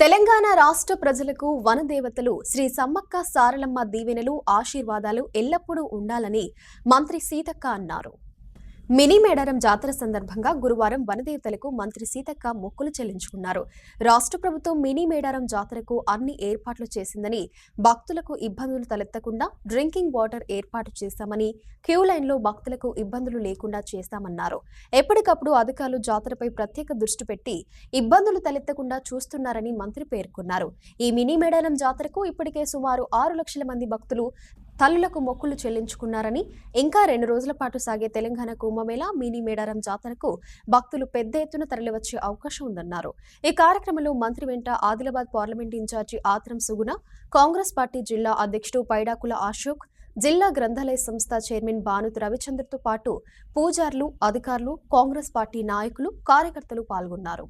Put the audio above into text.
తెలంగాణ రాష్ట్ర ప్రజలకు వనదేవతలు శ్రీ సమ్మక్క సారలమ్మ దీవెనలు ఆశీర్వాదాలు ఎల్లప్పుడూ ఉండాలని మంత్రి సీతక్క అన్నారు. మినీ మేడారం జాతర సందర్భంగా గురువారం వనదేవతలకు మంత్రి సీతక్క మొక్కులు చెల్లించుకున్నారు. రాష్ట్ర ప్రభుత్వం మినీ మేడారం జాతరకు అన్ని ఏర్పాట్లు చేసిందని భక్తులకు ఇబ్బందులు తలెత్తకుండా డ్రింకింగ్ వాటర్ ఏర్పాటు చేశామని క్యూ లైన్లో భక్తులకు ఇబ్బందులు లేకుండా చేస్తామన్నారు. ఎప్పటికప్పుడు అధికారులు జాతరపై ప్రత్యేక దృష్టి పెట్టి ఇబ్బందులు తలెత్తకుండా చూస్తున్నారని మంత్రి పేర్కొన్నారు. ఈ మినీ మేడారం జాతరకు ఇప్పటికే సుమారు ఆరు లక్షల మంది భక్తులు తల్లులకు మొక్కులు చెల్లించుకున్నారని ఇంకా రెండు రోజుల పాటు సాగే తెలంగాణ కుంభమేళ మినీ మేడారం జాతరకు భక్తులు పెద్ద ఎత్తున తరలివచ్చే అవకాశం ఉందన్నారు. ఈ కార్యక్రమంలో మంత్రి వెంట Adilabad parliament incharge Athram Suguna Congress party జిల్లా అధ్యక్షుడు పైడాకుల అశోక్ జిల్లా గ్రంథాలయ సంస్థ చైర్మన్ భానుత్ రవిచంద్రతో పాటు పూజార్లు అధికారులు కాంగ్రెస్ పార్టీ నాయకులు కార్యకర్తలు పాల్గొన్నారు.